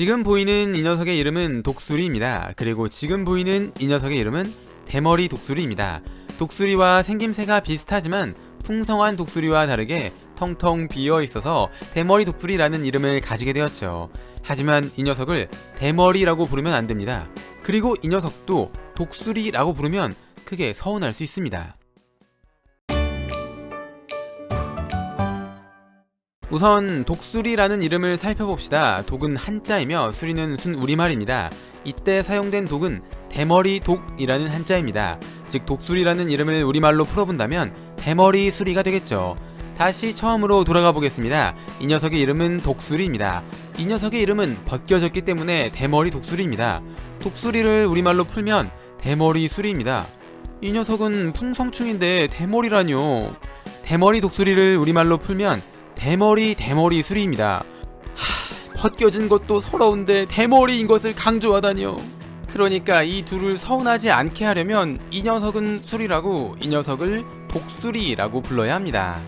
지금 보이는 이 녀석의 이름은 독수리입니다. 그리고 지금 보이는 이 녀석의 이름은 대머리 독수리입니다. 독수리와 생김새가 비슷하지만 풍성한 독수리와 다르게 텅텅 비어 있어서 대머리 독수리라는 이름을 가지게 되었죠. 하지만 이 녀석을 대머리라고 부르면 안 됩니다. 그리고 이 녀석도 독수리라고 부르면 크게 서운할 수 있습니다. 우선 독수리라는 이름을 살펴봅시다. 독은 한자이며 수리는 순 우리말입니다. 이때 사용된 독은 대머리 독이라는 한자입니다. 즉 독수리라는 이름을 우리말로 풀어본다면 대머리 수리가 되겠죠. 다시 처음으로 돌아가 보겠습니다. 이 녀석의 이름은 독수리입니다. 이 녀석의 이름은 벗겨졌기 때문에 대머리 독수리입니다. 독수리를 우리말로 풀면 대머리 수리입니다. 이 녀석은 풍성충인데 대머리라뇨. 대머리 독수리를 우리말로 풀면 대머리 대머리 수리입니다. 하, 벗겨진 것도 서러운데 대머리인 것을 강조하다니요. 그러니까 이 둘을 서운하지 않게 하려면 이 녀석은 수리라고 이 녀석을 독수리라고 불러야 합니다.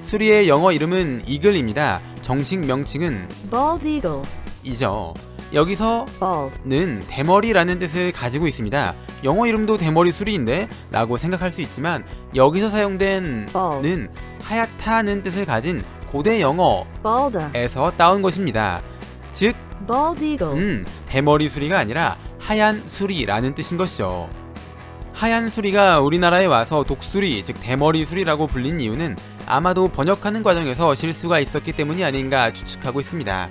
수리의 영어 이름은 이글입니다. 정식 명칭은 Bald eagles. 이죠. 여기서 Bald. 는 대머리라는 뜻을 가지고 있습니다. 영어 이름도 대머리 수리인데 라고 생각할 수 있지만 여기서 사용된 Bald. 는 하얗다는 뜻을 가진 고대 영어 에서 Balder. 따온 것입니다. 즉. 음, 대머리 수리가 아니라 하얀 수리라는 뜻인 것이죠. 하얀 수리가 우리나라에 와서 독수리, 즉 대머리 수리라고 불린 이유는 아마도 번역하는 과정에서 실수가 있었기 때문이 아닌가 추측하고 있습니다.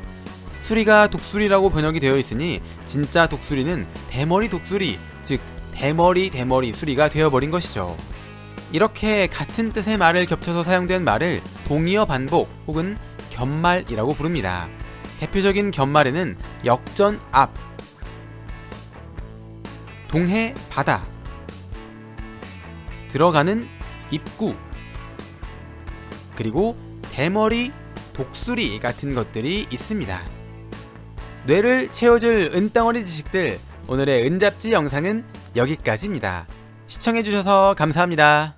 수리가 독수리라고 번역이 되어 있으니 진짜 독수리는 대머리 독수리, 즉 대머리 대머리 수리가 되어버린 것이죠. 이렇게 같은 뜻의 말을 겹쳐서 사용된 말을 동의어 반복 혹은 겹말이라고 부릅니다. 대표적인 겹말에는 역전 앞, 동해 바다, 들어가는 입구, 그리고 대머리 독수리 같은 것들이 있습니다. 뇌를 채워줄 은덩어리 지식들 오늘의 은잡지 영상은 여기까지입니다. 시청해주셔서 감사합니다.